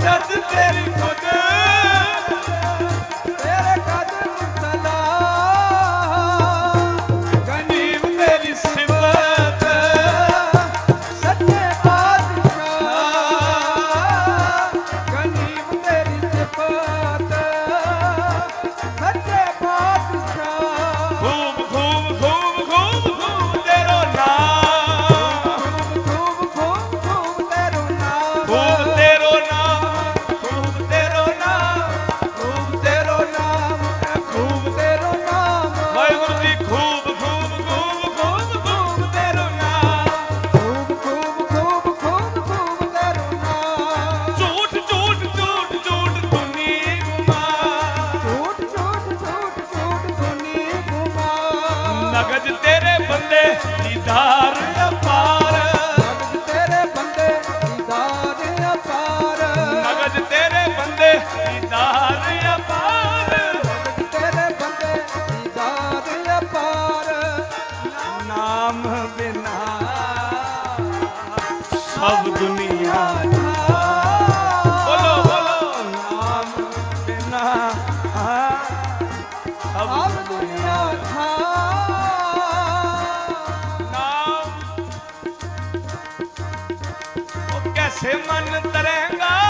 That's a very. ਸਭ ਦੁਨੀਆ ਬੋਲੋ ਬੋਲੋ। ਨਾਮ ਬਿਨਾ ਸਭ ਦੁਨੀਆ। ਨਾਮ। ਉਹ ਕੈਸੇ ਮਨ ਤਰੇਗਾ?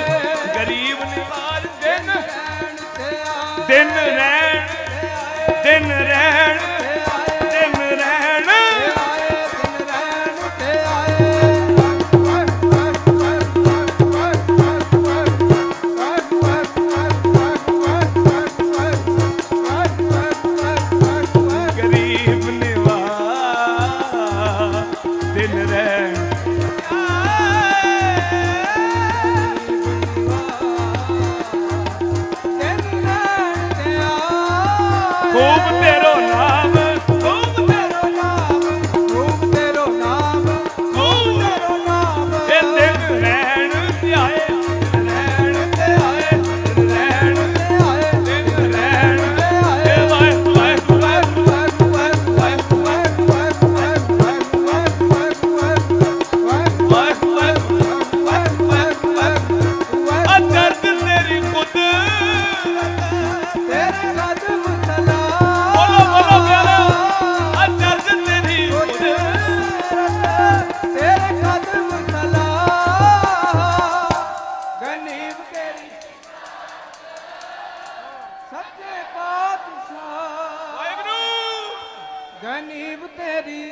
move a bit. ਗਨੀਬ ਤੇਰੀ।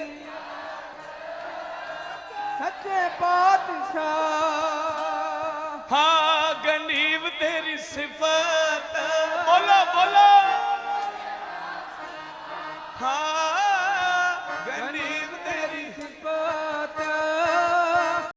ਸੱਚੇ ਪਾਤਸ਼ਾਹ। ਹਾਂ ਗਨੀਬ ਤੇਰੀ ਸਿਫਤ। ਬੋਲੋ ਬੋਲੋ।